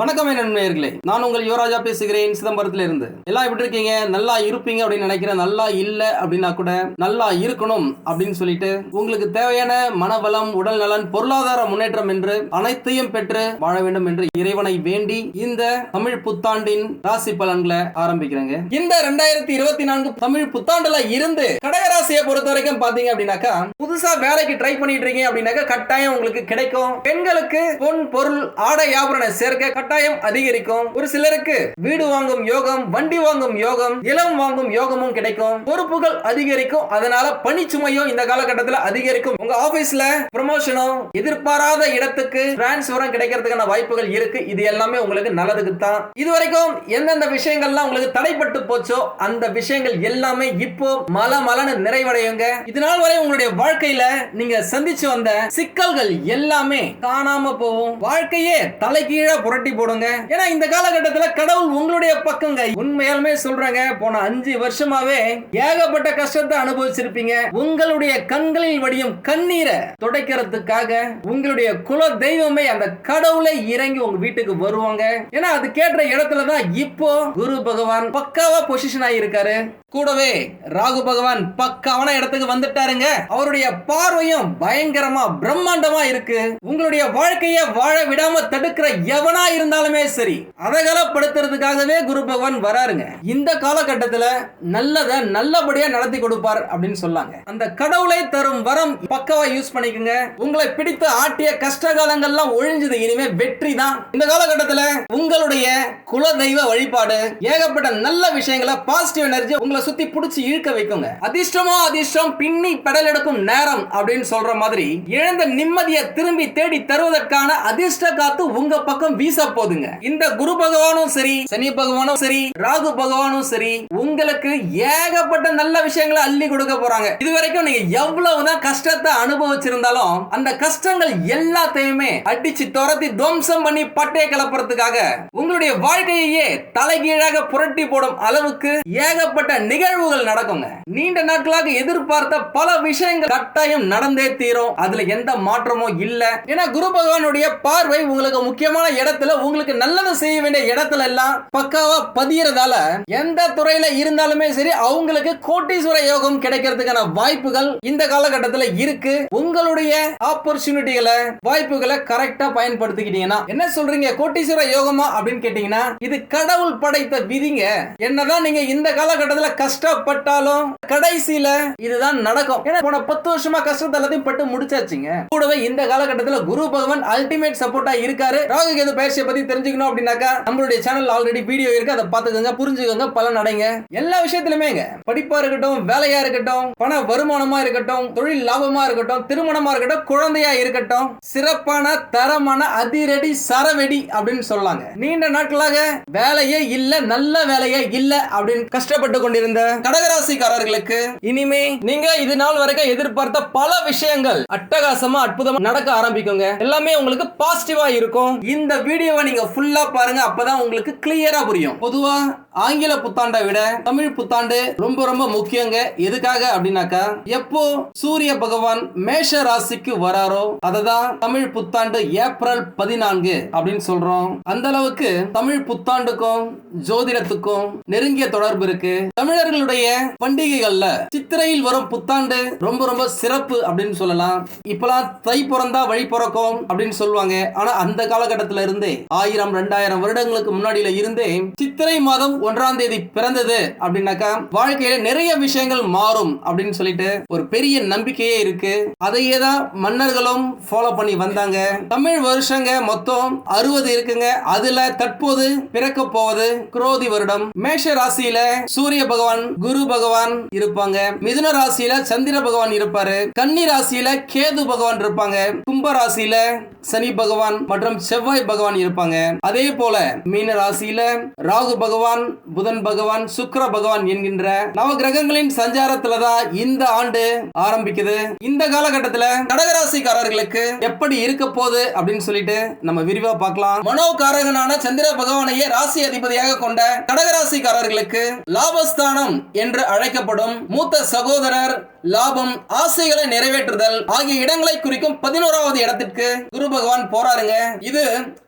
வணக்கம் நண்பர்களே. நான் உங்கள் யுவராஜா பேசுகிறேன். சிதம்பரத்துல இருந்து எல்லாம் எப்படி இருக்கீங்க? நல்லா இருப்பீங்க அப்படின்னு நினைக்கிறேன். நல்லா இல்ல அப்படின்னா கூட நல்லா இருக்கணும் அப்படின்னு சொல்லிட்டு உங்களுக்கு தேவையான மனவளம் உடல் நலன் பொருளாதார முன்னேற்றம் என்று அனைத்தையும் பெற்று வாழ வேண்டும் என்று இறைவனை வேண்டி இந்த தமிழ் புத்தாண்டின் ராசி பலன்களை ஆரம்பிக்கிறேங்க. இந்த ரெண்டாயிரத்தி இருபத்தி நான்கு தமிழ் புத்தாண்டுல இருந்து கடகராசியை பொறுத்த வரைக்கும் பாத்தீங்க அப்படின்னாக்கா புதுசா வேலைக்கு ட்ரை பண்ணிட்டு இருக்கீங்க அப்படின்னாக்கா கட்டாயம் உங்களுக்கு கிடைக்கும். பெண்களுக்கு பொன் பொருள் ஆடை ஆபரண சேர்க்க கட்டாயம் அதிகரிக்கும். ஒரு சிலருக்கு வீடு வாங்கும் யோகம் வண்டி வாங்கும் யோகம் நிலம் வாங்கும் யோகமும் கிடைக்கும். பொறுப்புகள் அதிகரிக்கும். அதனால பணிச்சுமையும் இந்த காலகட்டத்தில் அதிகரிக்கும். உங்க ஆபீஸ்ல ப்ரமோஷனும் எதிர்பாராத இடத்துக்கு டிரான்ஸ்பரும் கிடைக்கிறதுக்கான வாய்ப்புகள் இருக்கு. இது எல்லாமே உங்களுக்கு நல்லதுக்கு தான் இது வரைக்கும் எந்தெந்த விஷயங்கள்லாம் உங்களுக்கு தடைப்பட்டு போச்சோ அந்த விஷயங்கள் எல்லாமே இப்போ மல மலன்னு நிறைவடையுங்க. இதனால் வரை உங்களுடைய வாழ்க்கையில நீங்க சந்திச்சு வந்த சிக்கல்கள் எல்லாமே காணாம போகும். வாழ்க்கையே தலைகீழா புரட்டி போடுங்க. ஏன்னா இந்த காலகட்டத்துல கடவுள் உங்களுடைய பக்கங்க. உண்மையாலுமே சொல்றாங்க போன அஞ்சு வருஷமாவே ஏகப்பட்ட கஷ்டத்தை அனுபவிச்சிருப்பீங்க. உங்களுடைய கண்களில் வடியும் கண்ணீரை துடைக்கிறதுக்காக உங்களுடைய குல தெய்வமே அந்த கடவுளை இறங்கி உங்க வீட்டுக்கு வருவாங்க. ஏன்னா அது கேட்ட இடத்துல தான் இப்போ குரு பகவான் பக்காவா பொசிஷன் ஆகியிருக்காரு. கூடவே ராகு பகவான் பக்காவான இடத்துக்கு வந்துட்டாருங்க. அவருடைய பார்வையும் பயங்கரமா பிரம்மாண்டமா இருக்கு. உங்களுடைய வாழ்க்கைய வாழ விடாம தடுக்கிற எவனா இருந்தாலுமே சரி அதகலப்படுத்துறதுக்காகவே குரு பகவான் வராருங்க. இந்த காலகட்டத்துல நல்லத நல்லபடியா நடத்தி கொடுப்பார் அப்படின்னு சொல்லாங்க. அந்த கடவுளை தரும் வரம் பக்காவா யூஸ் பண்ணிக்கோங்க. உங்களை பிடித்து ஆட்டிய கஷ்ட காலங்கள்லாம் ஒழிஞ்சது இனிமே வெற்றி தான். இந்த காலகட்டத்துல உங்களுடைய குல தெய்வ வழிபாடு ஏகப்பட்ட நல்ல விஷயங்களை பாசிட்டிவ் எனர்ஜி உங்களை சுத்தி பிடிச்சி இழுக்க வைக்குங்க. அதிர்ஷ்டமோ அதிர்ஷ்டம் பின்னி பெடல் எடுக்கும் நேரம் அப்படின்னு சொல்ற மாதிரி இழந்த நிம்மதியை திரும்பி தேடி தருவதற்கான அதிர்ஷ்ட காத்து உங்க பக்கம் வீச போதுங்க இந்த குரு பகவானும் சரி சனி பகவானும் சரி ராகு பகவானும் சரி உங்களுக்கு ஏகப்பட்ட நல்ல விஷயங்களை அள்ளி கொடுக்க போறாங்க. இது வரைக்கும் நீங்க எவ்வளவுதான் கஷ்டத்தை அனுபவிச்சிருந்தாலும் அந்த கஷ்டங்கள் எல்லாத்தையுமே அடிச்சு துரத்தி துவம்சம் பண்ணி பட்டையை கிளப்புறதுக்காக உங்களுடைய வாழ்க்கையே தலைகீழாக புரட்டி போடும் அளவுக்கு ஏகப்பட்ட நிகழ்வுகள் நடக்குங்க. நீண்ட நாட்களாக எதிர்பார்த்த பல விஷயங்கள் கட்டாயம் நடந்தே தீரும். அதுல எந்த மாற்றமும் இல்ல. ஏன்னா குரு பகவானுடைய பார்வை உங்களுக்கு முக்கியமான இடத்துல உங்களுக்கு நல்லது செய்ய வேண்டிய இடத்துல எல்லாம் பக்காவா பதியறதால எந்த துறையில இருந்தாலுமே சரி அவங்களுக்கு கோட்டீஸ்வர யோகம் கிடைக்கிறதுக்கான வாய்ப்புகள் இந்த காலகட்டத்துல இருக்கு. உங்களுடைய ஆப்பர்ச்சுனிட்டிகளை வாய்ப்புகளை கரெக்டா பயன்படுத்திக்கிட்டீங்கன்னா என்ன சொல்றீங்க? கோட்டீஸ்வர யோகமா அப்படின்னு கேட்டீங்கன்னா இது கடவுள் படைத்த விதிங்க. என்னதான் நீங்க இந்த காலகட்டத்துல கஷ்டப்பட்டாலும் கடைசியில இதுதான் நடக்கும். ஏன்னா போன பத்து வருஷமா கஷ்டத்தை எல்லாத்தையும் பட்டு முடிச்சாச்சுங்க. கூடவே இந்த காலகட்டத்துல குரு பகவான் அல்டிமேட் சப்போர்ட்டா இருக்காரு. ராகு கேது பயிற்சியை பத்தி தெரிஞ்சுக்கணும் அப்படின்னாக்கா நம்மளுடைய சேனல் ஆல்ரெடி வீடியோ இருக்கு. அதை பார்த்துக்கோங்க புரிஞ்சுக்கோங்க பலன் அடைங்க. எல்லா விஷயத்திலுமேங்க படிப்பா இருக்கட்டும் வேலையா இருக்கட்டும் பண வருமானமா இருக்கட்டும் தொழில் லாபமா இருக்கட்டும் திருமணமா இருக்கட்டும் குழந்தையா இருக்கட்டும் சிறப்பான தரமான அதிரடி சரவெடி அப்படின்னு சொல்லாங்க. நீண்ட நாட்களாக வேலையே இல்ல நல்ல வேலையே இல்ல அப்படின்னு கஷ்டப்பட்டு இருந்த கடகராசிக்காரர்களுக்கு இனிமே நீங்க இது நாள் வரைக்கும் எதிர்பார்த்த பல விஷயங்கள் அட்டகாசமா அற்புதமா நடக்க ஆரம்பிக்குங்க. எல்லாமே உங்களுக்கு பாசிட்டிவா இருக்கும். இந்த வீடியோவை நீங்க ஃபுல்லா பாருங்க. அப்பதான் உங்களுக்கு கிளியரா புரியும். பொதுவா ஆங்கில புத்தாண்டை விட தமிழ் புத்தாண்டு ரொம்ப ரொம்ப முக்கியங்க. எதுக்காக அப்படின்னாக்கா எப்போ சூரிய பகவான் மேஷ ராசிக்கு வராரோ அததான் தமிழ் புத்தாண்டு ஏப்ரல் பதினான்கு அப்படின்னு சொல்றோம். அந்த அளவுக்கு தமிழ் புத்தாண்டுக்கும் ஜோதிடத்துக்கும் நெருங்கிய தொடர்பு இருக்கு. தமிழ் தமிழர்களுடைய பண்டிகைகள்ல சித்திரையில் வரும் புத்தாண்டு ரொம்ப ரொம்ப சிறப்பு அப்படின்னு சொல்லலாம். இப்பெல்லாம் தை பிறந்தா வழி பிறக்கும் அப்படின்னு சொல்லுவாங்க. ஆனா அந்த காலகட்டத்தில இருந்தே ஆயிரம் ரெண்டாயிரம் வருடங்களுக்கு முன்னாடியில இருந்தே சித்திரை மாதம் ஒன்றாம் தேதி பிறந்தது அப்படின்னாக்கா வாழ்க்கையில நிறைய விஷயங்கள் மாறும் அப்படின்னு சொல்லிட்டு ஒரு பெரிய நம்பிக்கையே இருக்கு. அதையே தான் மன்னர்களும் ஃபாலோ பண்ணி வந்தாங்க. தமிழ் வருஷங்க மொத்தம் அறுபது இருக்குங்க. அதுல தற்போது பிறக்க போவது குரோதி வருடம். மேஷ ராசியில சூரிய பகவான் பகவான் குரு பகவான் இருப்பாங்க. மிதுன ராசியில சந்திர பகவான் இருப்பாரு. கன்னி ராசியில கேது பகவான் இருப்பாங்க. கும்ப ராசியில சனி பகவான் மற்றும் செவ்வாய் பகவான் இருப்பாங்க. அதே போல மீன ராசியில ராகு பகவான் புதன் பகவான் சுக்கர பகவான் என்கின்ற நவ கிரகங்களின் சஞ்சாரத்துல தான் இந்த ஆண்டு ஆரம்பிக்குது. இந்த காலகட்டத்துல கடகராசிக்காரர்களுக்கு எப்படி இருக்க போகுது அப்படின்னு சொல்லிட்டு நம்ம விரிவா பார்க்கலாம். மனோகாரகனான சந்திர பகவானையே ராசி அதிபதியாக கொண்ட கடகராசிக்காரர்களுக்கு லாபஸ்தான் லாபஸ்தானம் என்று அழைக்கப்படும் மூத்த சகோதரர் லாபம் ஆசைகளை நிறைவேற்றுதல் ஆகிய இடங்களை குறிக்கும் பதினோராவது இடத்திற்கு குரு பகவான் போறாருங்க. இது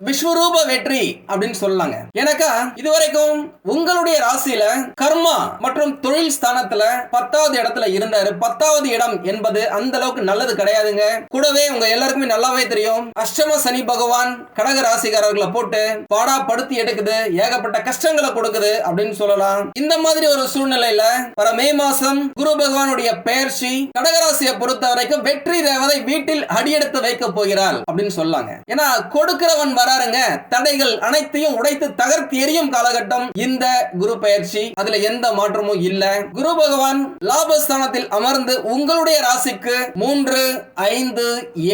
விஸ்வரூப வெற்றி அப்படின்னு சொல்லலாங்க. எனக்கா இதுவரைக்கும் உங்களுடைய ராசியில கர்மா மற்றும் தொழில் ஸ்தானத்துல பத்தாவது இடத்துல இருந்தாரு. பத்தாவது இடம் என்பது அந்த அளவுக்கு நல்லது கிடையாதுங்க. கூடவே உங்க எல்லாருக்குமே நல்லாவே தெரியும். அஷ்டம சனி பகவான் கடக ராசிக்காரர்களை போட்டு பாடா படுத்தி எடுக்குது. ஏகப்பட்ட கஷ்டங்களை கொடுக்குது அப்படின்னு சொல்லலாம். இந்த மாதிரி ஒரு சூழ்நிலையில வர மே மாசம் குரு பகவானுடைய பெயர்ச்சி கடகராசியை பொறுத்த வரைக்கும் வெற்றி தேவதை வீட்டில் அடியெடுத்து வைக்க போகிறாள் அப்படின்னு சொல்லாங்க. ஏன்னா கொடுக்கிறவன் வராருங்க. தடைகள் அனைத்தையும் உடைத்து தகர்த்து எரியும் காலகட்டம் இந்த குரு பெயர்ச்சி. அதுல எந்த மாற்றமும் இல்ல. குரு பகவான் லாபஸ்தானத்தில் அமர்ந்து உங்களுடைய ராசிக்கு மூன்று ஐந்து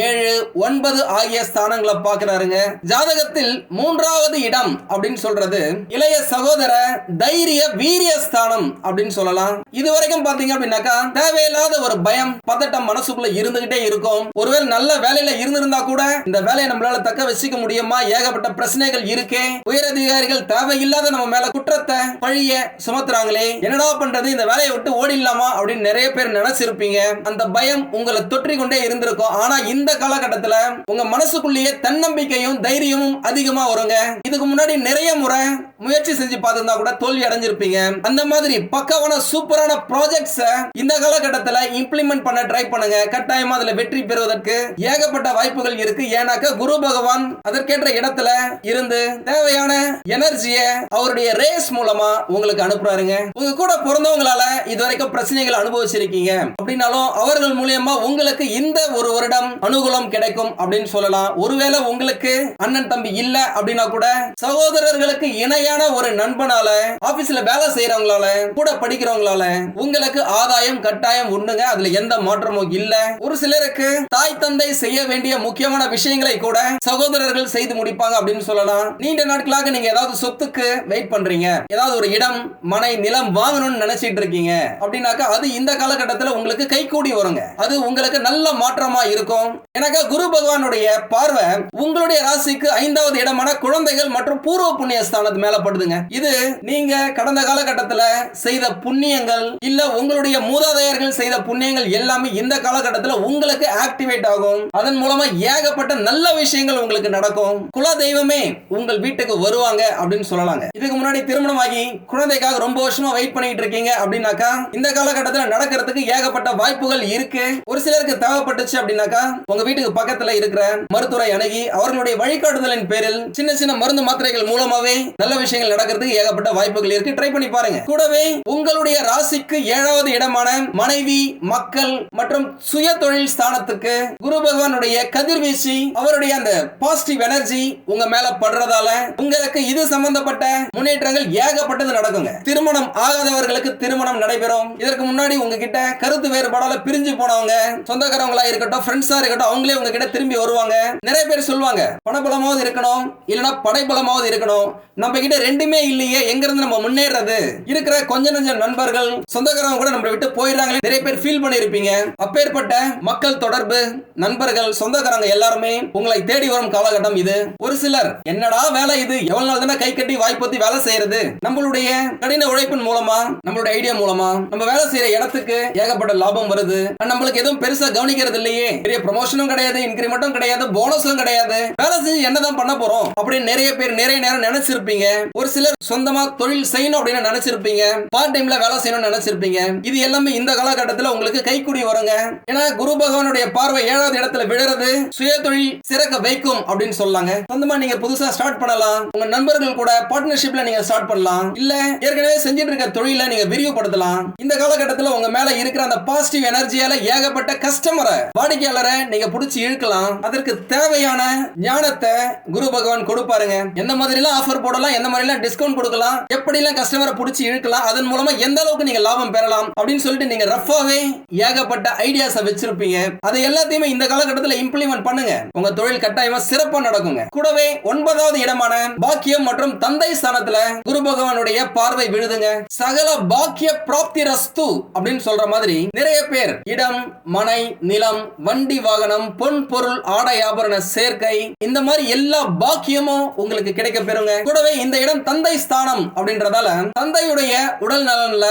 ஏழு ஒன்பது ஆகிய ஸ்தானங்களை பாக்குறாருங்க ஜாதகத்தில் மூன்றாவது இடம் அப்படின்னு சொல்றது இளைய சகோதர தைரிய வீரிய ஸ்தானம் அப்படின்னு சொல்லலாம். இது வரைக்கும் பாத்தீங்க அப்படின்னாக்கா தேவையில்லாத ஒரு பயம் பதட்டம் மனசுக்குள்ள இருந்துகிட்டே இருக்கும். ஒருவேளை நல்ல வேலையில இருந்திருந்தா கூட இந்த வேலையை நம்மளால தக்க வச்சுக்க முடியுமா? ஏகப்பட்ட பிரச்சனைகள் இருக்கே. உயரதிகாரிகள் தேவையில்லாத நம்ம மேல குற்றத்தை பழிய சுமத்துறாங்களே. என்னடா பண்றது? இந்த வேலையை விட்டு ஓடிடலாமா? அப்படின்னு நிறைய பேர் நினைச்சிருப்பீங்க. அந்த பயம் உங்களை தொற்றி கொண்டே இருந்திருக்கும். ஆனா இந்த காலகட்டத்துல உங்க மனசுக்குள்ளேயே தன்னம்பிக்கையும் தைரியமும் அதிகமா வருங்க. இதுக்கு முன்னாடி நிறைய முறை முயற்சி செஞ்சு பார்த்திருந்தா கூட தோல்வி அடைஞ்சிருப்பீங்க. அந்த மாதிரி பக்கவான சூப்பரான ப்ராஜெக்ட்ஸை இந்த காலகட்டத்தில் இம்ப்ளிமெண்ட் பண்ண ட்ரை பண்ணுங்க. கட்டாயமா அதுல வெற்றி பெறுவதற்கு ஏகப்பட்ட வாய்ப்புகள் இருக்கு. ஏன்னாக்க குரு பகவான் அதற்கேற்ற இடத்துல இருந்து தேவையான எனர்ஜியை அவருடைய ரேஸ் மூலமா உங்களுக்கு அனுப்புறாருங்க. உங்க கூட பிறந்தவங்களால இதுவரைக்கும் பிரச்சனைகள் அனுபவிச்சிருக்கீங்க. அப்படின்னாலும் அவர்கள் மூலியமா உங்களுக்கு இந்த ஒரு வருடம் அனுகூலம் கிடைக்கும் அப்படின்னு சொல்லலாம். ஒருவேளை உங்களுக்கு அண்ணன் தம்பி இல்ல அப்படின்னா கூட சகோதரர்களுக்கு உண்மையான ஒரு நண்பனால ஆபீஸ்ல வேலை செய்யறவங்களால கூட படிக்கிறவங்களால உங்களுக்கு ஆதாயம் கட்டாயம் ஒண்ணுங்க. அதுல எந்த மாற்றமும் இல்ல. ஒரு சிலருக்கு தாய் தந்தை செய்ய வேண்டிய முக்கியமான விஷயங்களை கூட சகோதரர்கள் செய்து முடிப்பாங்க அப்படின்னு சொல்லலாம். நீண்ட நாட்களாக நீங்க ஏதாவது சொத்துக்கு வெயிட் பண்றீங்க. ஏதாவது ஒரு இடம் மனை நிலம் வாங்கணும்னு நினைச்சிட்டு இருக்கீங்க. அப்படின்னாக்கா அது இந்த காலகட்டத்தில் உங்களுக்கு கைகூடி வருங்க. அது உங்களுக்கு நல்ல மாற்றமா இருக்கும். எனக்கு குரு பகவானுடைய பார்வை உங்களுடைய ராசிக்கு ஐந்தாவது இடமான குழந்தைகள் மற்றும் பூர்வ புண்ணிய ஸ்தானத்து மேல சொல்லப்படுதுங்க இது நீங்க கடந்த காலகட்டத்தில் செய்த புண்ணியங்கள் இல்ல உங்களுடைய மூதாதையர்கள் செய்த புண்ணியங்கள் எல்லாமே இந்த காலகட்டத்தில் உங்களுக்கு ஆக்டிவேட் ஆகும். அதன் மூலமா ஏகப்பட்ட நல்ல விஷயங்கள் உங்களுக்கு நடக்கும். குல தெய்வமே உங்கள் வீட்டுக்கு வருவாங்க அப்படின்னு சொல்லலாங்க. இதுக்கு முன்னாடி திருமணம் ஆகி குழந்தைக்காக ரொம்ப வருஷமா வெயிட் பண்ணிட்டு இருக்கீங்க அப்படின்னாக்கா இந்த காலகட்டத்தில் நடக்கிறதுக்கு ஏகப்பட்ட வாய்ப்புகள் இருக்கு. ஒரு சிலருக்கு தேவைப்பட்டுச்சு அப்படின்னாக்கா உங்க வீட்டுக்கு பக்கத்துல இருக்கிற மருத்துவரை அணுகி அவர்களுடைய வழிகாட்டுதலின் பேரில் சின்ன சின்ன மருந்து மாத்திரைகள் மூலமாவே நல்ல விஷயங்கள் நடக்கிறதுக்கு ஏகப்பட்ட வாய்ப்புகள் இருக்கு. ட்ரை பண்ணி பாருங்க. கூடவே உங்களுடைய ராசிக்கு ஏழாவது இடமான மனைவி மக்கள் மற்றும் சுய தொழில் ஸ்தானத்துக்கு குரு பகவானுடைய கதிர்வீசி அவருடைய அந்த பாசிட்டிவ் எனர்ஜி உங்க மேல படுறதால உங்களுக்கு இது சம்பந்தப்பட்ட முன்னேற்றங்கள் ஏகப்பட்டது நடக்குங்க. திருமணம் ஆகாதவர்களுக்கு திருமணம் நடைபெறும். இதற்கு முன்னாடி உங்ககிட்ட கருத்து வேறுபாடால பிரிஞ்சு போனவங்க சொந்தக்காரங்களா இருக்கட்டும் ஃப்ரெண்ட்ஸா இருக்கட்டும் அவங்களே உங்ககிட்ட திரும்பி வருவாங்க. நிறைய பேர் சொல்லுவாங்க பணபலமாவது இருக்கணும் இல்லைன்னா படைபலமாவது இருக்கணும். நம்ம கிட்ட ரெண்டுமே இல்லையே. எங்க இருந்து நம்ம முன்னேறது? இருக்கிற கொஞ்ச நஞ்ச நண்பர்கள் சொந்தக்காரங்க கூட நம்மளை விட்டு போயிடுறாங்களே. நிறைய பேர் ஃபீல் பண்ணிருப்பீங்க. அப்பேற்பட்ட மக்கள் தொடர்பு நண்பர்கள் சொந்தக்காரங்க எல்லாருமே உங்களை தேடி வரும் காலகட்டம் இது. ஒரு சிலர் என்னடா வேலை இது? எவ்வளவு நாள் தானே கை கட்டி வாய்ப்பத்தி வேலை செய்யறது? நம்மளுடைய கடின உழைப்பின் மூலமா நம்மளுடைய ஐடியா மூலமா நம்ம வேலை செய்யற இடத்துக்கு ஏகப்பட்ட லாபம் வருது. நம்மளுக்கு எதுவும் பெருசா கவனிக்கிறது இல்லையே. பெரிய ப்ரமோஷனும் கிடையாது இன்கிரிமெண்ட்டும் கிடையாது போனஸும் கிடையாது. வேலை செஞ்சு என்னதான் பண்ண போறோம் அப்படின்னு நிறைய பேர் நிறைய நேரம் நினைச்சிருப்பீங்க. ஒரு சிலர் சொந்தமா தொழில் செய்யணும் அப்படின்னு நினைச்சிருப்பீங்க. பார்ட் டைம்ல வேலை செய்யணும்னு நினைச்சிருப்பீங்க. இது எல்லாமே இந்த காலகட்டத்தில் உங்களுக்கு கைக்குடி வருங்க. ஏன்னா குரு பகவானுடைய பார்வை ஏழாவது இடத்துல விழுறது சுய தொழில் சிறக்க வைக்கும் அப்படின்னு சொல்லாங்க. சொந்தமா நீங்க புதுசா ஸ்டார்ட் பண்ணலாம். உங்க நண்பர்கள் கூட பார்ட்னர்ஷிப்ல நீங்க ஸ்டார்ட் பண்ணலாம். இல்ல ஏற்கனவே செஞ்சுட்டு இருக்க தொழிலை நீங்க விரிவுபடுத்தலாம். இந்த காலகட்டத்தில் உங்க மேல இருக்கிற அந்த பாசிட்டிவ் எனர்ஜியால ஏகப்பட்ட கஸ்டமரை வாடிக்கையாளரை நீங்க பிடிச்சி இழுக்கலாம். அதற்கு தேவையான ஞானத்தை குரு பகவான் கொடுப்பாருங்க. எந்த மாதிரி எல்லாம் ஆஃபர் போடலாம் எந்த மாதிரிலாம் டிஸ்கவுண்ட் கொடுக்கலாம். எப்படிலாம் கஸ்டமரை பிடிச்சி இழுக்கலாம் அதன் மூலமா எந்த அளவுக்கு நீங்க லாபம் பெறலாம் அப்படின்னு சொல்லிட்டு நீங்க ரஃபாவே ஏகப்பட்ட ஐடியாஸை வச்சிருப்பீங்க. அதை எல்லாத்தையுமே இந்த காலகட்டத்தில் இம்ப்ளிமெண்ட் பண்ணுங்க. உங்க தொழில் கட்டாயமா சிறப்பா நடக்குங்க. கூடவே ஒன்பதாவது இடமான பாக்கியம் மற்றும் தந்தை ஸ்தானத்துல குரு பகவானுடைய பார்வை விழுதுங்க. சகல பாக்கிய பிராப்தி ரஸ்து அப்படின்னு சொல்ற மாதிரி நிறைய பேர் இடம் மனை நிலம் வண்டி வாகனம் பொன் பொருள் ஆடை ஆபரண சேர்க்கை இந்த மாதிரி எல்லா பாக்கியமும் உங்களுக்கு கிடைக்க பெறுங்க கூடவே இந்த இடம் தந்தை ஸ்தானம் அப்படின்றதால தந்தையுடைய உடல் நலன்ல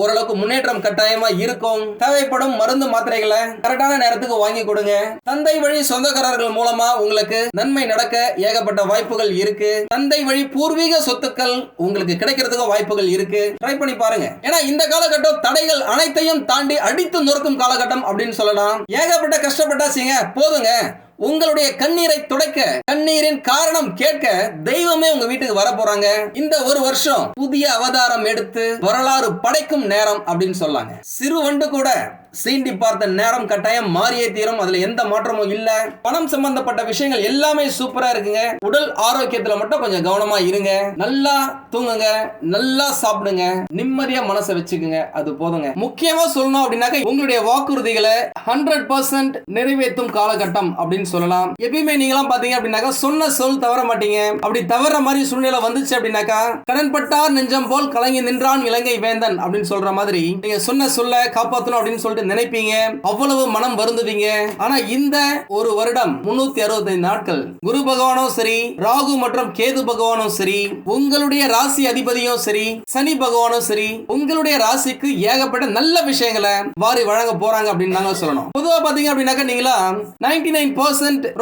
ஓரளவுக்கு முன்னேற்றம் கட்டாயமா இருக்கும். தேவைப்படும் மருந்து மாத்திரைகளை கரெக்டான நேரத்துக்கு வாங்கி கொடுங்க. தந்தை வழி சொந்தக்காரர்கள் மூலமா உங்களுக்கு நன்மை நடக்க ஏகப்பட்ட வாய்ப்புகள் இருக்கு. தந்தை வழி பூர்வீக சொத்துக்கள் உங்களுக்கு கிடைக்கிறதுக்கு வாய்ப்புகள் இருக்கு. ட்ரை பண்ணி பாருங்க. ஏன்னா இந்த காலகட்டம் தடைகள் அனைத்தையும் தாண்டி அடித்து நொறுக்கும் காலகட்டம் அப்படின்னு சொல்லலாம். ஏகப்பட்ட கஷ்டப்பட்டாச்சுங்க போதுங்க. உங்களுடைய கண்ணீரை துடைக்க கண்ணீரின் காரணம் கேட்க தெய்வமே உங்க வீட்டுக்கு வர போறாங்க. இந்த ஒரு வருஷம் புதிய அவதாரம் எடுத்து வரலாறு படைக்கும் நேரம் அப்படின்னு சொல்லாங்க. சிறு வண்டு கூட சீண்டி பார்த்த நேரம் கட்டாயம் மாறியே தீரும். அதுல எந்த மாற்றமும் இல்ல. பணம் சம்பந்தப்பட்ட விஷயங்கள் எல்லாமே சூப்பரா இருக்குங்க. உடல் ஆரோக்கியத்துல மட்டும் கொஞ்சம் கவனமா இருங்க. நல்லா தூங்குங்க. நல்லா சாப்பிடுங்க. நிம்மதியா மனசை வச்சுக்குங்க. அது போதுங்க. முக்கியமா சொல்லணும் அப்படின்னாக்க உங்களுடைய வாக்குறுதிகளை ஹண்ட்ரட் பர்சன்ட் நிறைவேற்றும் காலகட்டம் அப்படின்னு சொல்லலாம். எப்பயுமே நீங்களாம் பாத்தீங்க அப்படின்னாக்கா சொன்ன சொல் தவற மாட்டீங்க. அப்படி தவற மாதிரி சூழ்நிலை வந்துச்சு அப்படின்னாக்கா கடன்பட்டார் நெஞ்சம் போல் கலங்கி நின்றான் இலங்கை வேந்தன் அப்படின்னு சொல்ற மாதிரி நீங்க சொன்ன சொல்ல காப்பாத்தணும் அப்படின்னு சொல்லிட்டு நினைப்பீங்க? அவ்வளவு மனம் வருந்துவீங்க? ஆனா இந்த ஒரு வருடம் முன்னூத்தி அறுபத்தைந்து நாட்கள். குரு பகவானும் சரி ராகு மற்றும் கேது பகவானும் சரி உங்களுடைய ராசி அதிபதியும் சரி சனி பகவானும் சரி உங்களுடைய ராசிக்கு ஏகப்பட்ட நல்ல விஷயங்களை வாரி வழங்க போறாங்க அப்படின்னு நாங்க சொல்லணும். பொதுவா பாத்தீங்க அப்படின்னாக்கா நீங்களா நைன்டி நைன்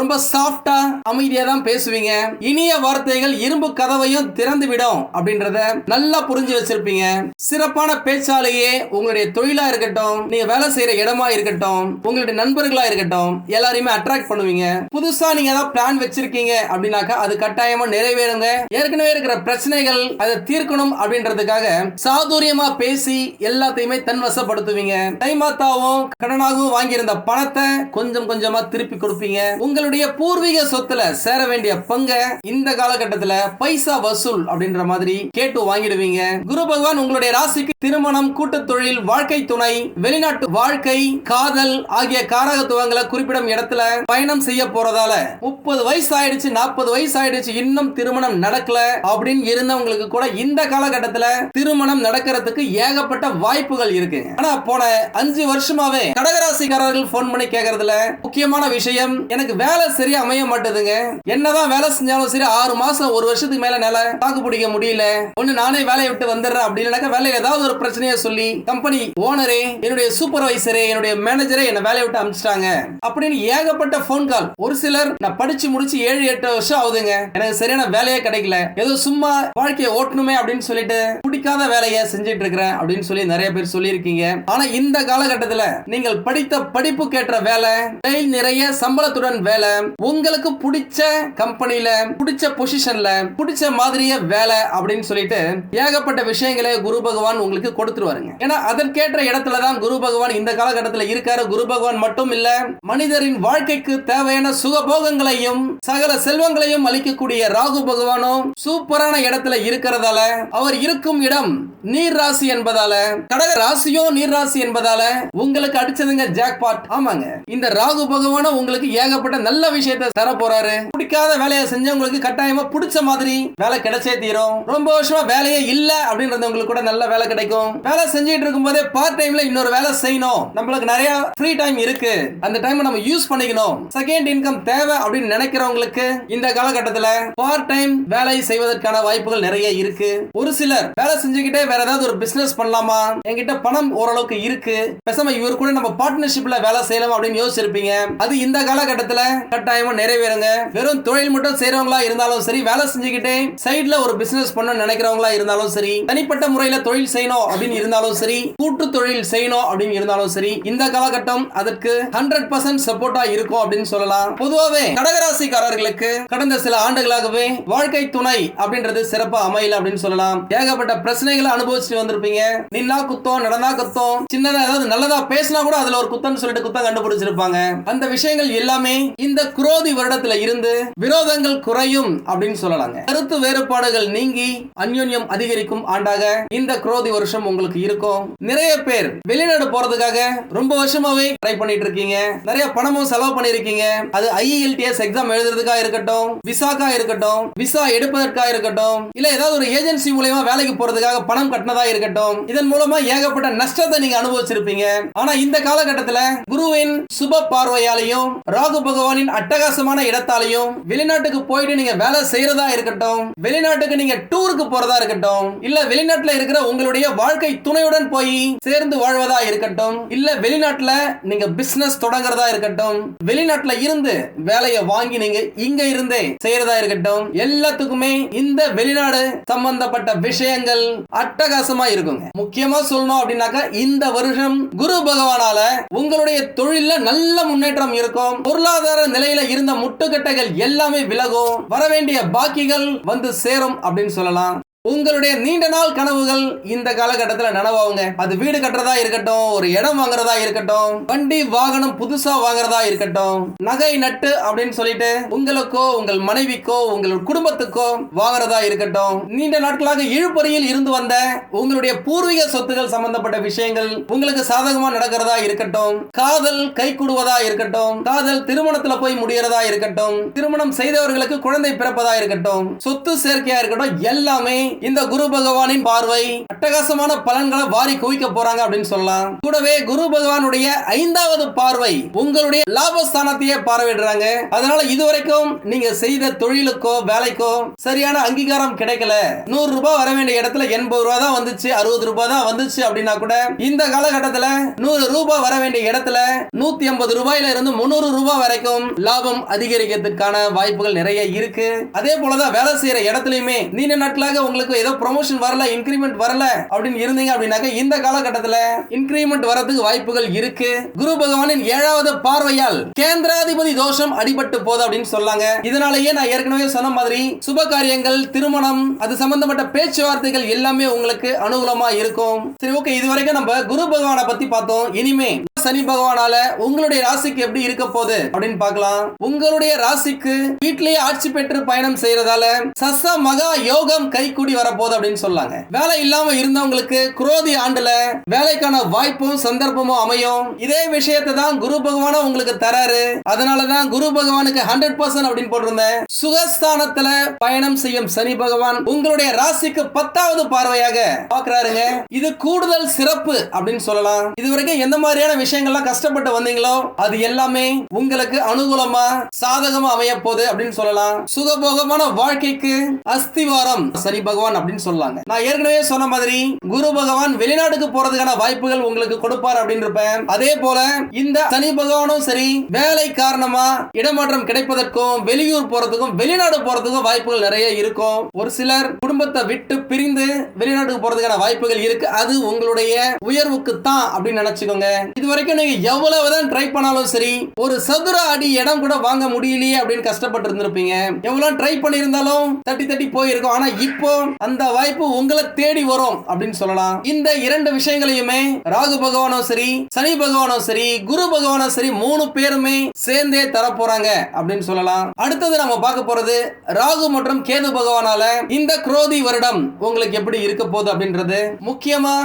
ரொம்ப சாஃப்டா அமைதியா தான் பேசுவீங்க. இனிய வார்த்தைகள் இரும்பு கதவையும் திறந்து விடும் அப்படின்றத நல்லா புரிஞ்சு வச்சிருப்பீங்க. சிறப்பான பேச்சாலேயே உங்களுடைய தொழிலா இருக்கட்டும் நீங்க வேலை செய்யற இடமா இருக்கட்டும் உங்களுடைய நண்பர்களா இருக்கட்டும் எல்லாரையுமே அட்ராக்ட் பண்ணுவீங்க. புதுசா நீங்க ஏதாவது பிளான் வச்சிருக்கீங்க அப்படின்னாக்கா அது கட்டாயமா நிறைவேறுங்க. ஏற்கனவே இருக்கிற பிரச்சனைகள் அதை தீர்க்கணும் அப்படின்றதுக்காக சாதுரியமா பேசி எல்லாத்தையுமே தன்வசப்படுத்துவீங்க. தைமாத்தாவும் கடனாகவும் வாங்கியிருந்த பணத்தை கொஞ்சம் கொஞ்சமா திருப்பி கொடுப்பீங்க. உங்களுடைய பூர்வீக சொத்துல சேர வேண்டிய பங்க இந்த காலகட்டத்துல பைசா வசூல் அப்படின்ற மாதிரி கேட்டு வாங்கிடுவீங்க. குரு பகவான் உங்களுடைய ராசிக்கு திருமணம் கூட்டு தொழில் வாழ்க்கை துணை வெளிநாட்டு வாழ்க்கை காதல் ஆகிய காரகத்துவங்களை குறிப்பிடும் இடத்துல பயணம் செய்ய போறதால முப்பது வயசு ஆயிடுச்சு நாற்பது வயசு ஆயிடுச்சு இன்னும் திருமணம் நடக்கல அப்படின்னு இருந்தவங்களுக்கு கூட இந்த காலகட்டத்துல திருமணம் நடக்கிறதுக்கு ஏகப்பட்ட வாய்ப்புகள் இருக்கு. ஆனா போன அஞ்சு வருஷமாவே கடகராசிக்காரர்கள் போன் பண்ணி கேக்குறதுல முக்கியமான விஷயம் எனக்கு வேலை சரியா அமைய மாட்டேதுங்க. என்னதான் வேலை செஞ்சாலும் சரி ஆறு மாசம் ஒரு வருஷத்துக்கு மேல நில தாக்கு பிடிக்க முடியல. ஒண்ணு நானே வேலையை விட்டு வந்துடுறேன் அப்படின்னு வேலையில ஏதாவது ஒரு பிரச்சனையை சொல்லி கம்பெனி ஓனரே என்னுடைய சூப்பர் சூப்பர்வைசரே என்னுடைய மேனேஜரே என்ன வேலையை விட்டு அனுப்பிச்சிட்டாங்க அப்படின்னு ஏகப்பட்ட போன் கால் ஒரு சிலர் நான் படிச்சு முடிச்சு ஏழு எட்டு வருஷம் ஆகுதுங்க. எனக்கு சரியான வேலையே கிடைக்கல. ஏதோ சும்மா வாழ்க்கையை ஓட்டணுமே அப்படின்னு சொல்லிட்டு பிடிக்காத வேலையை செஞ்சுட்டு இருக்கிறேன் அப்படின்னு சொல்லி நிறைய பேர் சொல்லியிருக்கீங்க. ஆனா இந்த காலகட்டத்தில் நீங்கள் படித்த படிப்பு கேட்ட வேலை டெய்ல் நிறைய சம்பளத்துடன் வேலை உங்களுக்கு பிடிச்ச கம்பெனியில பிடிச்ச பொசிஷன்ல பிடிச்ச மாதிரியே வேலை அப்படின்னு சொல்லிட்டு ஏகப்பட்ட விஷயங்களை குரு பகவான் உங்களுக்கு கொடுத்துருவாருங்க. ஏன்னா அதற்கேற்ற இடத்துல தான் குரு பகவான் இந்த காலகட்டத்தில் இருக்காரு குரு பகவான் மட்டும் இல்ல மனிதரின் வாழ்க்கைக்கு தேவையான சுகபோகங்களையும் சகல செல்வங்களையும் அளிக்கக்கூடிய ராகு பகவானும் சூப்பரான இடத்துல இருக்கிறதால அவர் இருக்கும் இடம் நீர் ராசி என்பதால கடக ராசியோ நீர் ராசி என்பதால உங்களுக்கு அடிச்சதுங்க ஜாக்பாட் ஆமாங்க. இந்த ராகு பகவானும் உங்களுக்கு ஏகப்பட்ட நல்ல விஷயத்தை தர போறாரு பிடிக்காத வேலையை செஞ்சவங்களுக்கு கட்டாயமா பிடிச்ச மாதிரி வேலை கிடைச்சே தீரும். ரொம்ப வருஷமா வேலையே இல்ல அப்படின்றவங்களுக்கு கூட நல்ல வேலை கிடைக்கும். வேலை செஞ்சுட்டு இருக்கும் போதே பார்ட் டைம்ல இன்னொரு வேலை செய்யணும். நம்மளுக்கு நிறைய ஃப்ரீ டைம் இருக்கு. அந்த டைம் நம்ம யூஸ் பண்ணிக்கணும். செகண்ட் இன்கம் தேவை அப்படின்னு நினைக்கிறவங்களுக்கு இந்த காலகட்டத்தில் பார்ட் டைம் வேலை செய்வதற்கான வாய்ப்புகள் நிறைய இருக்கு. ஒரு சிலர் வேலை செஞ்சுக்கிட்டே வேற ஏதாவது ஒரு பிசினஸ் பண்ணலாமா? என்கிட்ட பணம் ஓரளவுக்கு இருக்கு. பேசாம இவர் கூட நம்ம பார்ட்னர்ஷிப்ல வேலை செய்யலாம் அப்படின்னு யோசிச்சிருப்பீங்க. அது இந்த காலகட்டத்தில் கட்டாயமா நிறைவேறுங்க. வெறும் தொழில் மட்டும் செய்யறவங்களா இருந்தாலும் சரி வேலை செஞ்சுக்கிட்டே சைட்ல ஒரு பிசினஸ் பண்ண நினைக்கிறவங்களா இருந்தாலும் சரி தனிப்பட்ட முறையில தொழில் செய்யணும் அப்படின்னு இருந்தாலும் சரி கூட்டு தொழில் செய்யணும் அப்படின்னு இருந்தாலும் இருந்தாலும் சரி இந்த காலகட்டம் அதற்கு ஹண்ட்ரட் பர்சன்ட் சப்போர்ட்டா இருக்கும் அப்படின்னு சொல்லலாம். பொதுவாகவே கடகராசிக்காரர்களுக்கு கடந்த சில ஆண்டுகளாகவே வாழ்க்கை துணை அப்படின்றது சிறப்பா அமையல அப்படின்னு சொல்லலாம். ஏகப்பட்ட பிரச்சனைகளை அனுபவிச்சுட்டு வந்திருப்பீங்க. நின்னா குத்தம் நடந்தா குத்தம் சின்னதா ஏதாவது நல்லதா பேசினா கூட அதுல ஒரு குத்தம்னு சொல்லிட்டு குத்தம் கண்டுபிடிச்சிருப்பாங்க. அந்த விஷயங்கள் எல்லாமே இந்த குரோதி வருடத்துல இருந்து விரோதங்கள் குறையும் அப்படின்னு சொல்லலாங்க. கருத்து வேறுபாடுகள் நீங்கி அந்யோன்யம் அதிகரிக்கும் ஆண்டாக இந்த குரோதி வருஷம் உங்களுக்கு இருக்கும். நிறைய பேர் வெளிநாடு போறதுக்கு போறதுக்காக ரொம்ப வருஷமாவே ட்ரை பண்ணிட்டு இருக்கீங்க நிறைய பணமும் செலவு பண்ணிருக்கீங்க. அது ஐஇஎல்டிஎஸ் எக்ஸாம் எழுதுறதுக்காக இருக்கட்டும் விசாக்கா இருக்கட்டும் விசா எடுப்பதற்காக இருக்கட்டும் இல்ல ஏதாவது ஒரு ஏஜென்சி மூலயமா வேலைக்கு போறதுக்காக பணம் கட்டினதா இருக்கட்டும் இதன் மூலமா ஏகப்பட்ட நஷ்டத்தை நீங்க அனுபவிச்சிருப்பீங்க. ஆனா இந்த காலகட்டத்துல குருவின் சுப பார்வையாலையும் ராகு பகவானின் அட்டகாசமான இடத்தாலையும் வெளிநாட்டுக்கு போயிட்டு நீங்க வேலை செய்யறதா இருக்கட்டும் வெளிநாட்டுக்கு நீங்க டூருக்கு போறதா இருக்கட்டும் இல்ல வெளிநாட்டுல இருக்கிற உங்களுடைய வாழ்க்கை துணையுடன் போய் சேர்ந்து வாழ்வதா இருக்கட்டும் இல்ல வெளிநாட்டுல நீங்க பிசினஸ் தொடங்குறதா இருக்கட்டும். வெளிநாட்டுல இருந்து வேலையை வாங்கி நீங்க இங்க இருந்தே செய்யறதா இருக்கட்டும். எல்லாத்துக்குமே இந்த வெளிநாடு சம்பந்தப்பட்ட விஷயங்கள் அட்டகாசமா இருக்குங்க. முக்கியமா சொல்லணும் அப்படின்னாக்கா இந்த வருஷம் குரு பகவானால உங்களுடைய தொழில நல்ல முன்னேற்றம் இருக்கும். பொருளாதார நிலையில இருந்த முட்டுக்கட்டைகள் எல்லாமே விலகும். வரவேண்டிய பாக்கிகள் வந்து சேரும் அப்படின்னு சொல்லலாம். உங்களுடைய நீண்ட நாள் கனவுகள் இந்த காலகட்டத்தில் நனவாகுங்க. அது வீடு கட்டுறதா இருக்கட்டும் ஒரு இடம் வாங்குறதா இருக்கட்டும் வண்டி வாகனம் புதுசா வாங்குறதா இருக்கட்டும் நகை நட்டு அப்படின்னு சொல்லிட்டு உங்களுக்கோ உங்கள் மனைவிக்கோ உங்கள் குடும்பத்துக்கோ வாங்குறதா இருக்கட்டும் நீண்ட நாட்களாக இழுப்பறையில் இருந்து வந்த உங்களுடைய பூர்வீக சொத்துகள் சம்பந்தப்பட்ட விஷயங்கள் உங்களுக்கு சாதகமா நடக்கிறதா இருக்கட்டும் காதல் கை கூடுவதா இருக்கட்டும் காதல் திருமணத்துல போய் முடியறதா இருக்கட்டும் திருமணம் செய்தவர்களுக்கு குழந்தை பிறப்பதா இருக்கட்டும் சொத்து சேர்க்கையா இருக்கட்டும் எல்லாமே இந்த குரு பகவானின் பார்வை அட்டகாசமான பலன்களை வாரி குவிக்க போறாங்க அப்படின்னு சொல்லலாம். கூடவே குரு பகவானுடைய ஐந்தாவது பார்வை உங்களுடைய லாபஸ்தானத்தையே பார்வையிடுறாங்க. அதனால இதுவரைக்கும் நீங்க செய்த தொழிலுக்கோ வேலைக்கோ சரியான அங்கீகாரம் கிடைக்கல. நூறு ரூபாய் வர வேண்டிய இடத்துல எண்பது ரூபாய் தான் வந்துச்சு அறுபது ரூபாய் தான் வந்துச்சு அப்படின்னா கூட இந்த காலகட்டத்துல நூறு ரூபாய் வர வேண்டிய இடத்துல நூத்தி ஐம்பது ரூபாயில இருந்து முன்னூறு ரூபாய் வரைக்கும் லாபம் அதிகரிக்கிறதுக்கான வாய்ப்புகள் நிறைய இருக்கு. அதே போலதான் வேலை செய்யற இடத்துலயுமே நீண்ட நாட்களாக உங்களுக்கு ஏதோ ப்ரொமோஷன் வரல இன்கிரிமெண்ட் வரல அப்படின்னு இருந்தீங்க அப்படின்னாக்க இந்த காலகட்டத்தில் இன்கிரிமெண்ட் வரதுக்கு வாய்ப்புகள் இருக்கு. குரு பகவானின் ஏழாவது பார்வையால் கேந்திராதிபதி தோஷம் அடிபட்டு போகுது அப்படின்னு சொல்லாங்க. இதனாலேயே நான் ஏற்கனவே சொன்ன மாதிரி சுப காரியங்கள் திருமணம் அது சம்பந்தப்பட்ட பேச்சுவார்த்தைகள் எல்லாமே உங்களுக்கு அனுகூலமா இருக்கும். சரி ஓகே இது வரைக்கும் நம்ம குரு பகவானை பத்தி பார்த்தோம். இனிமே சனி பகவானால உங்களுடைய ராசிக்கு எப்படி இருக்க போகுது அப்படின்னு பார்க்கலாம். உங்களுடைய ராசிக்கு வீட்டிலேயே ஆட்சி பெற்று பயணம் செய்யறதால சச மகா யோகம் கை கூடி வரப்போகுது அப்படின்னு சொல்லாங்க. வேலை இல்லாம இருந்தவங்களுக்கு குரோதி ஆண்டுல வேலைக்கான வாய்ப்பும் சந்தர்ப்பமும் அமையும். இதே விஷயத்தை தான் குரு பகவானும் உங்களுக்கு தராரு. அதனாலதான் குரு பகவானுக்கு ஹண்ட்ரட் பர்சன்ட் அப்படின்னு போட்டிருந்தேன். சுகஸ்தானத்துல பயணம் செய்யும் சனி பகவான் உங்களுடைய ராசிக்கு பத்தாவது பார்வையாக பாக்குறாருங்க இது கூடுதல் சிறப்பு அப்படின்னு சொல்லலாம். இதுவரைக்கும் எந்த மாதிரியான விஷயம் விஷயங்கள்லாம் கஷ்டப்பட்டு வந்தீங்களோ அது எல்லாமே உங்களுக்கு அனுகூலமா சாதகமா அமைய போகுது அப்படின்னு சொல்லலாம். சுகபோகமான வாழ்க்கைக்கு அஸ்திவாரம் சனி பகவான் அப்படின்னு சொல்லலாங்க நான் ஏற்கனவே சொன்ன மாதிரி குரு பகவான் வெளிநாட்டுக்கு போறதுக்கான வாய்ப்புகள் உங்களுக்கு கொடுப்பார் அப்படின்னு இருப்பேன் அதே போல இந்த சனி பகவானும் சரி வேலை காரணமா இடமாற்றம் கிடைப்பதற்கும் வெளியூர் போறதுக்கும் வெளிநாடு போறதுக்கும் வாய்ப்புகள் நிறைய இருக்கும். ஒரு சிலர் குடும்பத்தை விட்டு பிரிந்து வெளிநாட்டுக்கு போறதுக்கான வாய்ப்புகள் இருக்கு. அது உங்களுடைய உயர்வுக்கு தான் அப்படின்னு நினைச்சுக்கோங்க. இதுவரை வரைக்கும் நீங்க எவ்வளவுதான் ட்ரை பண்ணாலும் சரி ஒரு சதுர அடி இடம் கூட வாங்க முடியலையே அப்படின்னு கஷ்டப்பட்டு இருந்திருப்பீங்க. எவ்வளவு ட்ரை பண்ணியிருந்தாலும் தட்டி தட்டி போயிருக்கும். ஆனா இப்போ அந்த வாய்ப்பு உங்களை தேடி வரும் அப்படின்னு சொல்லலாம். இந்த இரண்டு விஷயங்களையுமே ராகு பகவானும் சரி சனி பகவானும் சரி குரு பகவானும் சரி மூணு பேருமே சேர்ந்தே தர போறாங்க அப்படின்னு சொல்லலாம். அடுத்தது நம்ம பார்க்க போறது ராகு மற்றும் கேது பகவானால இந்த குரோதி வருடம் உங்களுக்கு எப்படி இருக்க போகுது அப்படின்றது. முக்கியமா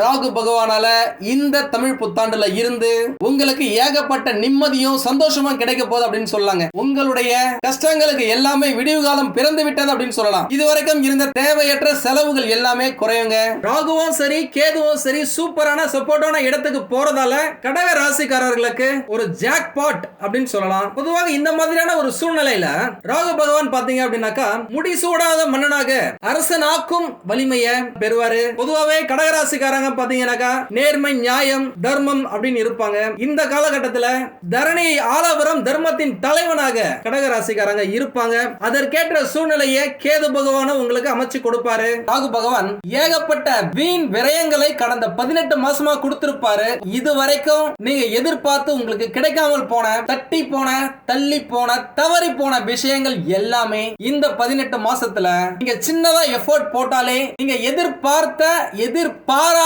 ராகு பகவானால இந்த தமிழ் புத்தாண்டுல இருந்து உங்களுக்கு ஏகப்பட்ட நிம்மதியும் சந்தோஷமும் கிடைக்க போகுது அப்படின்னு சொல்லாங்க. உங்களுடைய கஷ்டங்களுக்கு எல்லாமே விடிவு காலம் பிறந்து விட்டது அப்படின்னு சொல்லலாம். இதுவரைக்கும் இருந்த தேவையற்ற செலவுகள் எல்லாமே குறையுங்க. ராகுவும் சரி கேதுவும் சரி சூப்பரான சப்போர்ட்டான இடத்துக்கு போறதால கடக ராசிக்காரர்களுக்கு ஒரு ஜாக் பாட் அப்படின்னு சொல்லலாம். பொதுவாக இந்த மாதிரியான ஒரு சூழ்நிலையில ராகு பகவான் பாத்தீங்க அப்படின்னாக்கா முடிசூடாத மன்னனாக அரசனாக்கும் வலிமையை பெறுவாரு. பொதுவாகவே கடகராசிக்கார ராசிக்காரங்க பாத்தீங்கன்னாக்கா நேர்மை நியாயம் தர்மம் அப்படின்னு இருப்பாங்க. இந்த காலகட்டத்தில் தரணி ஆலவரம் தர்மத்தின் தலைவனாக கடகராசிக்காரங்க இருப்பாங்க. அதற்கேற்ற சூழ்நிலையை கேது பகவானும் உங்களுக்கு அமைச்சு கொடுப்பாரு. ராகு பகவான் ஏகப்பட்ட வீண் விரயங்களை கடந்த பதினெட்டு மாசமா கொடுத்திருப்பாரு. இது வரைக்கும் நீங்க எதிர்பார்த்து உங்களுக்கு கிடைக்காமல் போன தட்டி போன தள்ளி போன தவறி போன விஷயங்கள் எல்லாமே இந்த பதினெட்டு மாசத்துல நீங்க சின்னதா எஃபோர்ட் போட்டாலே நீங்க எதிர்பார்த்த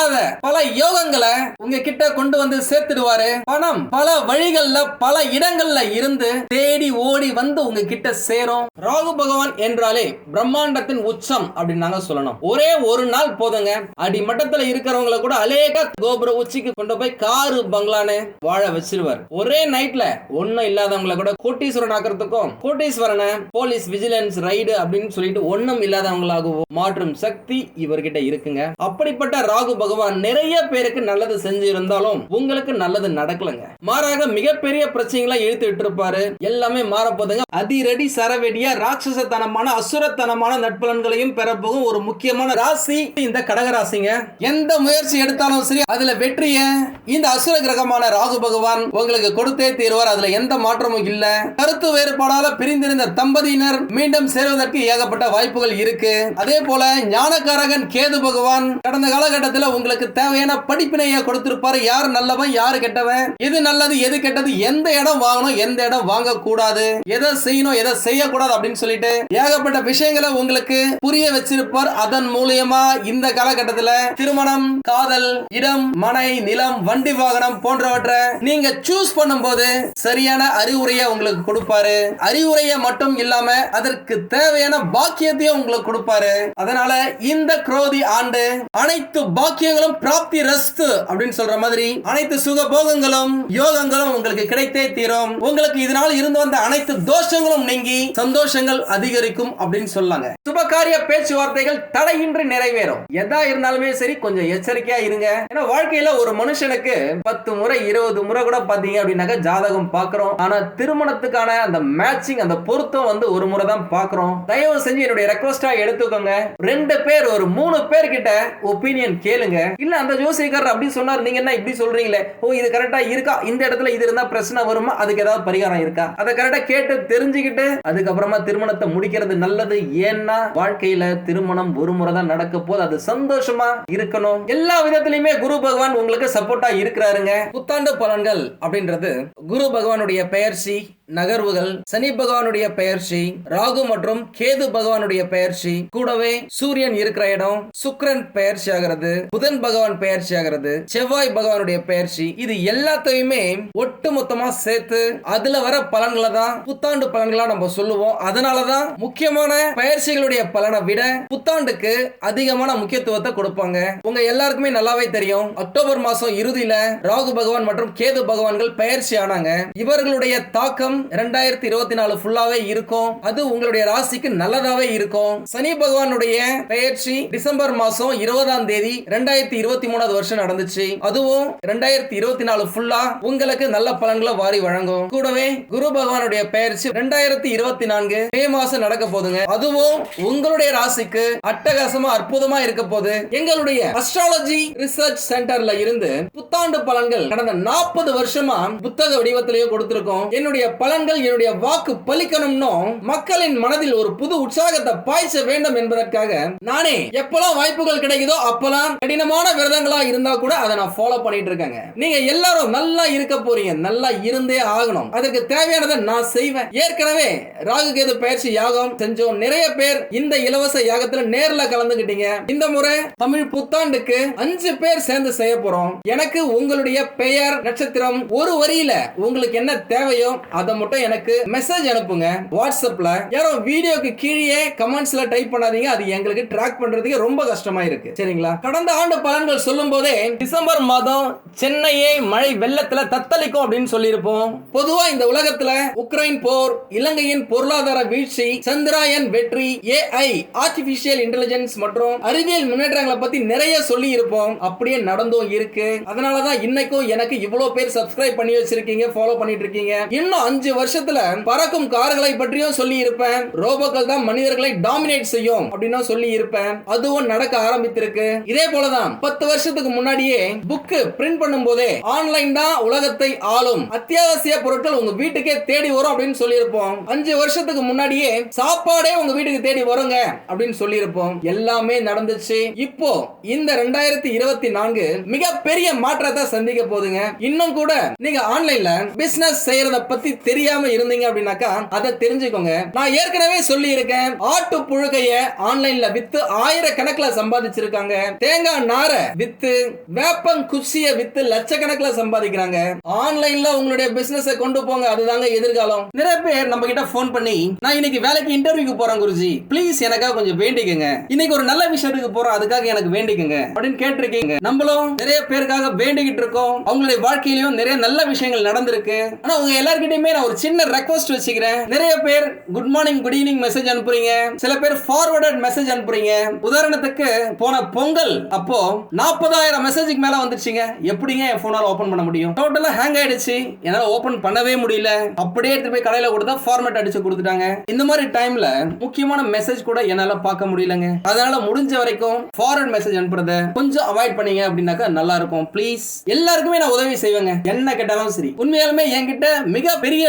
இல்லாத பல யோகங்களை உங்க கிட்ட கொண்டு வந்து சேர்த்துடுவாரு. பணம் பல வழிகள்ல பல இடங்கள்ல இருந்து தேடி ஓடி வந்து உங்க கிட்ட சேரும். ராகு பகவான் என்றாலே பிரம்மாண்டத்தின் உச்சம் அப்படின்னு நாங்க சொல்லணும். ஒரே ஒரு நாள் போதுங்க. அடிமட்டத்துல இருக்கிறவங்கள கூட அலேகா கோபுர உச்சிக்கு கொண்டு போய் காரு பங்களான்னு வாழ வச்சிருவார். ஒரே நைட்ல ஒண்ணும் இல்லாதவங்கள கூட கோட்டீஸ்வரன் ஆக்கிறதுக்கும் கோட்டீஸ்வரனை போலீஸ் விஜிலன்ஸ் ரைடு அப்படின்னு சொல்லிட்டு ஒண்ணும் இல்லாதவங்களாகவும் மாற்றும் சக்தி இவர்கிட்ட இருக்குங்க. அப்படிப்பட்ட ராகு பகவான் நிறைய பேருக்கு நல்லது செஞ்சு இருந்தாலும் உங்களுக்கு நல்லது நடக்கலங்க. மாறாக மிகப்பெரிய பிரச்சனைகளை இழுத்து விட்டுருப்பாரு. எல்லாமே மாறப்போதுங்க அதிரடி சரவெடியா ராட்சசத்தனமான அசுரத்தனமான நட்பலன்களையும் பெறப்போகும் ஒரு முக்கியமான ராசி இந்த கடகராசிங்க எந்த முயற்சி எடுத்தாலும் சரி அதுல வெற்றிய இந்த அசுர கிரகமான ராகு பகவான் உங்களுக்கு கொடுத்தே தீர்வார். அதுல எந்த மாற்றமும் இல்ல. கருத்து வேறுபாடால பிரிந்திருந்த தம்பதியினர் மீண்டும் சேர்வதற்கு ஏகப்பட்ட வாய்ப்புகள் இருக்கு. அதே போல ஞானக்காரகன் கேது பகவான் கடந்த காலகட்டத்தில் உங்களுக்கு தேவையான படிப்பினைய கொடுத்திருப்பாரு. யார் நல்லவன் யாரு கெட்டவன்? எது நல்லது எது கெட்டது? எந்த இடம் வாங்கணும் எந்த இடம் வாங்க கூடாது எதை செய்யணும் எதை செய்யக்கூடாது அப்படின்னு சொல்லிட்டு ஏகப்பட்ட விஷயங்களை உங்களுக்கு புரிய வச்சிருப்பார். அதன் மூலியமா இந்த காலகட்டத்தில் திருமணம் காதல் இடம் மனை நிலம் வண்டி வாகனம் போன்றவற்றை நீங்க சூஸ் பண்ணும்போது சரியான அறிவுரையை உங்களுக்கு கொடுப்பாரு. அறிவுரையை மட்டும் இல்லாம அதற்கு தேவையான பாக்கியத்தையும் உங்களுக்கு கொடுப்பாரு. அதனால இந்த குரோதி ஆண்டு அனைத்து பாக்கிய விஷயங்களும் பிராப்தி ரஸ்து அப்படின்னு சொல்ற மாதிரி அனைத்து சுக போகங்களும் யோகங்களும் உங்களுக்கு கிடைத்தே தீரும். உங்களுக்கு இதனால் இருந்து வந்த அனைத்து தோஷங்களும் நீங்கி சந்தோஷங்கள் அதிகரிக்கும் அப்படின்னு சொல்லாங்க. சுபகாரிய பேச்சுவார்த்தைகள் தடையின்றி நிறைவேறும். எதா இருந்தாலுமே சரி கொஞ்சம் எச்சரிக்கையா இருங்க. ஏன்னா வாழ்க்கையில ஒரு மனுஷனுக்கு பத்து முறை இருபது முறை கூட பாத்தீங்க அப்படின்னாக்க ஜாதகம் பாக்குறோம். ஆனா திருமணத்துக்கான அந்த மேட்சிங் அந்த பொருத்தம் வந்து ஒரு முறை தான் பாக்குறோம். தயவு செஞ்சு என்னுடைய ரெக்வஸ்டா எடுத்துக்கோங்க. ரெண்டு பேர் ஒரு மூணு பேர் கிட்ட ஒப்பீனியன் கேளுங்க. இல்ல அந்த ஜோசியக்காரர் அப்படி சொன்னார். நீங்க என்ன இப்படி சொல்றீங்களே? ஓ இது கரெக்டா இருக்கா? இந்த இடத்துல இது இருந்தா பிரச்சனை வருமா? அதுக்கு ஏதாவது பரிகாரம் இருக்கா? அதை கரெக்டா கேட்டு தெரிஞ்சுக்கிட்டு அதுக்கப்புறமா திருமணத்தை முடிக்கிறது நல்லது. ஏன்னா வாழ்க்கையில திருமணம் ஒரு முறை தான் நடக்க போது அது சந்தோஷமா இருக்கணும். எல்லா விதத்திலயுமே குரு பகவான் உங்களுக்கு சப்போர்ட்டா இருக்கிறாருங்க. புத்தாண்டு பலன்கள் அப்படின்றது குரு பகவானுடைய பெயர்ச்சி நகர்வுகள் சனி பகவானுடைய பெயர்ச்சி ராகு மற்றும் கேது பகவானுடைய பெயர்ச்சி. கூடவே சூரியன் இருக்கிற இடம் சுக்ரன் பெயர்ச்சி ஆகிறது புதன் பகவான் பெயர்ச்சி ஆகிறது செவ்வாய் பகவானுடைய பெயர்ச்சி. இது எல்லாத்தையுமே ஒட்டு மொத்தமா சேர்த்து அதுல வர பலன்களை தான் புத்தாண்டு பலன்களா நம்ம சொல்லுவோம். அதனாலதான் முக்கியமான பயிற்சிகளுடைய பலனை விட புத்தாண்டுக்கு அதிகமான முக்கியத்துவத்தை கொடுப்பாங்க. உங்க எல்லாருக்குமே நல்லாவே தெரியும். அக்டோபர் மாசம் இறுதியில ராகு பகவான் மற்றும் கேது பகவான்கள் பெயர்ச்சி ஆனாங்க. இவர்களுடைய தாக்கம் இரண்டாயிரத்தி இருபத்தி நாலு ஃபுல்லாவே இருக்கும். அது உங்களுடைய ராசிக்கு நல்லதாவே இருக்கும். சனி பகவானுடைய பெயர்ச்சி டிசம்பர் மாசம் இருபதாம் தேதி ரெண்டாயிரத்தி இருபத்தி மூணாவது வருஷம் நடந்துச்சு. அதுவும் ரெண்டாயிரத்தி இருபத்தி நாலு ஃபுல்லா உங்களுக்கு நல்ல பலன்களை வாரி வழங்கும். கூடவே குரு பகவானுடைய பெயர்ச்சி ரெண்டாயிரத்தி இருபத்தி நான்கு மே மாசம் நடக்க போதுங்க. அதுவும் உங்களுடைய ராசிக்கு அட்டகாசமா அற்புதமா இருக்க போது. எங்களுடைய அஸ்ட்ராலஜி ரிசர்ச் சென்டர்ல இருந்து புத்தாண்டு பலன்கள் கடந்த நாற்பது வருஷமா புத்தக வடிவத்திலேயே கொடுத்திருக்கோம். என்னுடைய பல பலன்கள் என்னுடைய வாக்கு பலிக்கணும்னோ மக்களின் மனதில் ஒரு புது உற்சாகத்தை பாய்ச்ச வேண்டும் என்பதற்காக நானே எப்பெல்லாம் வாய்ப்புகள் கிடைக்குதோ அப்பெல்லாம் கடினமான விரதங்களா இருந்தா கூட அதை நான் ஃபாலோ பண்ணிட்டு இருக்கேங்க. நீங்க எல்லாரும் நல்லா இருக்க போறீங்க. நல்லா இருந்தே ஆகணும். அதுக்கு தேவையானதை நான் செய்வேன். ஏற்கனவே ராகு கேது பயிற்சி யாகம் செஞ்சோம். நிறைய பேர் இந்த இலவச யாகத்துல நேர்ல கலந்துகிட்டீங்க இந்த முறை தமிழ் புத்தாண்டுக்கு அஞ்சு பேர் சேர்ந்து செய்ய போறோம். எனக்கு உங்களுடைய பெயர் நட்சத்திரம் ஒரு வரியில உங்களுக்கு என்ன தேவையோ அதை மட்டும் எனக்கு மெசேஜ் அனுப்புங்க. வாட்ஸ்அப்ல யாரோ வீடியோக்கு கீழே கமெண்ட்ஸ்ல டைப் பண்ணாதீங்க. அது எங்களுக்கு ட்ராக் பண்றதுக்கு ரொம்ப கஷ்டமா இருக்கு. சரிங்களா? கடந்த ஆண்டு பலன்கள் சொல்லும் போதே டிசம்பர் மாதம் சென்னையை மழை வெள்ளத்துல தத்தளிக்கும் அப்படின்னு சொல்லியிருப்போம். பொதுவா இந்த உலகத்துல உக்ரைன் போர் இலங்கையின் பொருளாதார வீழ்ச்சி சந்திராயன் வெற்றி ஏஐ ஆர்டிபிஷியல் இன்டெலிஜென்ஸ் மற்றும் அறிவியல் முன்னேற்றங்களை பத்தி நிறைய சொல்லி இருப்போம் அப்படியே நடந்தும் இருக்கு. அதனாலதான் இன்னைக்கும் எனக்கு இவ்வளவு பேர் சப்ஸ்கிரைப் பண்ணி வச்சிருக்கீங்க ஃபாலோ பண்ணிட்டு இருக்கீங்க. இன்னும் அஞ்சு வருஷத்துல பறக்கும் கார்களை பற்றியும் சொல்லி இருப்பேன் ரோபோக்கள் தான் மனிதர்களை டாமினேட் செய்யும் அப்படின்னு சொல்லி இருப்பேன் அதுவும் நடக்க ஆரம்பித்திருக்கு. இதே போலதான் பத்து வருஷத்துக்கு முன்னாடியே புக்கு பிரிண்ட் பண்ணும் போதே ஆன்லைன் தான் உலகத்தை ஆளும். அத்தியாவசிய பொருட்கள் உங்க வீட்டுக்கே தேடி வரும் அப்படின்னு சொல்லியிருப்போம். அஞ்சு வருஷத்துக்கு முன்னாடியே சாப்பாடே உங்க வீட்டுக்கு தேடி வருங்க அப்படின்னு சொல்லியிருப்போம். எல்லாமே நடந்துச்சு. இப்போ இந்த ரெண்டாயிரத்தி இருபத்தி நான்கு மிகப்பெரிய மாற்றத்தை சந்திக்க போகுதுங்க. இன்னும் கூட நீங்க ஆன்லைன்ல பிசினஸ் செய்யறத பத்தி தெரியாம இருந்தீங்க அப்படின்னாக்கா அதை தெரிஞ்சுக்கோங்க. நான் ஏற்கனவே சொல்லி இருக்கேன் ஆட்டு புழுகைய ஆன்லைன்ல வித்து ஆயிரக்கணக்கில் சம்பாதிச்சிருக்காங்க. தேங்காய் நார வித்து வேப்பம் குச்சிய வித்து லட்சக்கணக்கில் சம்பாதிக்கிறாங்க. ஆன்லைன்ல உங்களுடைய பிசினஸ் கொண்டு போங்க அதுதாங்க எதிர்காலம். நிறைய பேர் நம்ம கிட்ட ஃபோன் பண்ணி நான் இன்னைக்கு வேலைக்கு இன்டர்வியூக்கு போறேன் குருஜி. ப்ளீஸ் எனக்காக கொஞ்சம் வேண்டிக்கங்க. இன்னைக்கு ஒரு நல்ல விஷயத்துக்கு போறோம் அதுக்காக எனக்கு வேண்டிக்கங்க. அப்படின்னு கேட்டிருக்கீங்க. நம்மளும் நிறைய பேருக்காக வேண்டிக்கிட்டு இருக்கோம். அவங்களுடைய வாழ்க்கையிலும் நிறைய நல்ல விஷயங்கள் நடந்திருக்கு. ஆனா உங்க எல்லார்கிட்டயுமே நான் ஒரு சின்ன ரெக்வஸ்ட் வச்சுக்கிறேன். நிறைய பேர் good morning good evening message அனுப்புறீங்க. சில பேர் ஃபார்வர்டட் மெசேஜ் அனுப்புறீங்க. உதாரணத்துக்கு போன பொங்கல் அப்போ நாற்பதாயிரம் மெசேஜுக்கு மேல வந்துருச்சுங்க. எப்படிங்க என் போனால ஓபன் பண்ண முடியும்? டோட்டலா ஹேங் ஆயிடுச்சு. என்னால ஓபன் பண்ணவே முடியல. அப்படியே எடுத்து போய் கடையில கொடுத்தா ஃபார்மேட் அடிச்சு கொடுத்துட்டாங்க. இந்த மாதிரி டைம்ல முக்கியமான மெசேஜ் கூட என்னால பார்க்க முடியலங்க. அதனால முடிஞ்ச வரைக்கும் ஃபார்வர்ட் மெசேஜ் அனுப்புறத கொஞ்சம் அவாய்ட் பண்ணீங்க அப்படின்னாக்கா நல்லா இருக்கும். ப்ளீஸ் எல்லாருக்குமே நான் உதவி செய்வேங்க. என்ன கேட்டாலும் சரி. உண்மையாலுமே என்கிட்ட மிக பெரிய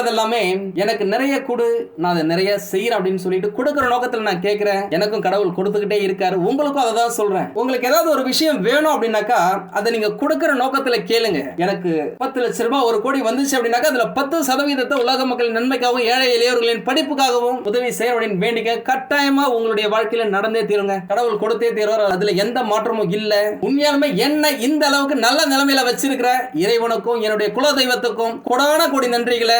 வேண்டது எல்லாமே எனக்கு நிறைய கொடு நான் அதை நிறைய செய்யறேன் அப்படின்னு சொல்லிட்டு கொடுக்குற நோக்கத்துல நான் கேட்கிறேன் எனக்கும் கடவுள் கொடுத்துக்கிட்டே இருக்காரு. உங்களுக்கும் அதை தான் சொல்றேன். உங்களுக்கு ஏதாவது ஒரு விஷயம் வேணும் அப்படின்னாக்கா அதை நீங்க கொடுக்குற நோக்கத்துல கேளுங்க. எனக்கு பத்து லட்ச ரூபாய் ஒரு கோடி வந்துச்சு அப்படின்னாக்கா அதுல பத்து சதவீதத்தை உலக மக்களின் நன்மைக்காகவும் ஏழை எளியவர்களின் படிப்புக்காகவும் உதவி செய்ய அப்படின்னு வேண்டிக்க கட்டாயமா உங்களுடைய வாழ்க்கையில நடந்தே தீருங்க. கடவுள் கொடுத்தே தீர்வார். அதுல எந்த மாற்றமும் இல்ல. உண்மையாலுமே என்ன இந்த அளவுக்கு நல்ல நிலைமையில வச்சிருக்கிற இறைவனுக்கும் என்னுடைய குல தெய்வத்துக்கும் கொடான கோடி நன்றிகளை